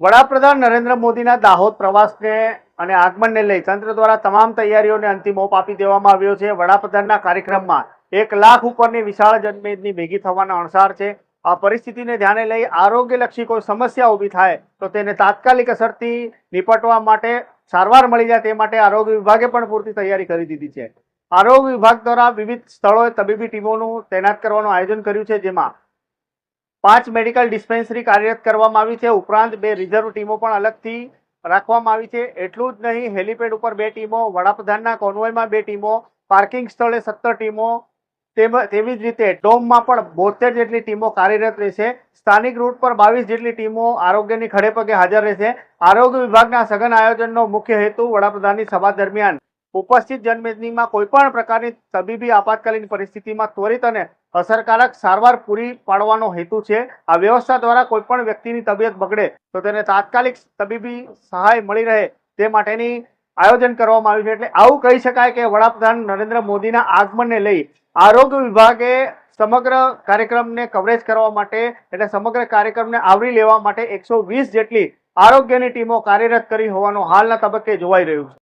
વડાપ્રધાન નરેન્દ્ર મોદીના દાહોદ પ્રવાસને અને આગમનને લઈ તંત્ર દ્વારા તમામ તૈયારીઓને અંતિમ ઓપ આપી દેવામાં આવ્યો છે. વડાપ્રધાનના કાર્યક્રમમાં એક લાખ ઉપરની વિશાળ જનમેદની ભેગી થવાના અણસાર છે. આ પરિસ્થિતિને ધ્યાને લઈ આરોગ્યલક્ષી કોઈ સમસ્યા ઊભી થાય તો તેને તાત્કાલિક અસરથી નિપટવા માટે સારવાર મળી જાય તે માટે આરોગ્ય વિભાગે પણ પૂરતી તૈયારી કરી દીધી છે. આરોગ્ય વિભાગ દ્વારા વિવિધ સ્થળોએ તબીબી ટીમોનું તૈનાત કરવાનું આયોજન કર્યું છે, જેમાં પાંચ મેડિકલ ડિસ્પેન્સરી કાર્યરત કરવામાં આવી છે. ઉપરાંત બે રિઝર્વ ટીમો પણ અલગથી રાખવામાં આવી છે. એટલું જ નહીં, હેલિપેડ ઉપર બે ટીમો, વડાપ્રધાનના કોન્વોયમાં બે ટીમો, પાર્કિંગ સ્થળે સત્તર ટીમો તેવી જ રીતે ડોમમાં પણ બોતેર જેટલી ટીમો કાર્યરત રહેશે. સ્થાનિક રૂટ પર બાવીસ જેટલી ટીમો આરોગ્યની ખડે પગે હાજર રહેશે. આરોગ્ય વિભાગના સઘન આયોજનનો મુખ્ય હેતુ વડાપ્રધાનની સભા દરમિયાન ઉપસ્થિત જનમેદનીમાં કોઈપણ પ્રકારની તબીબી આપાતકાલીન પરિસ્થિતિમાં ત્વરિત અને અસરકારક સારવાર પૂરી પાડવાનો હેતુ છે. આ વ્યવસ્થા દ્વારા કોઈપણ વ્યક્તિની તબિયત બગડે તો તેને તાત્કાલિક તબીબી સહાય મળી રહે તે માટેની આયોજન કરવામાં આવ્યું છે. એટલે આવું કહી શકાય કે વડાપ્રધાન નરેન્દ્ર મોદીના આગમનને લઈ આરોગ્ય વિભાગે સમગ્ર કાર્યક્રમને કવરેજ કરવા માટે એટલે સમગ્ર કાર્યક્રમને આવરી લેવા માટે એકસો જેટલી આરોગ્યની ટીમો કાર્યરત કરી હોવાનું હાલના તબક્કે જોવાઈ રહ્યું છે.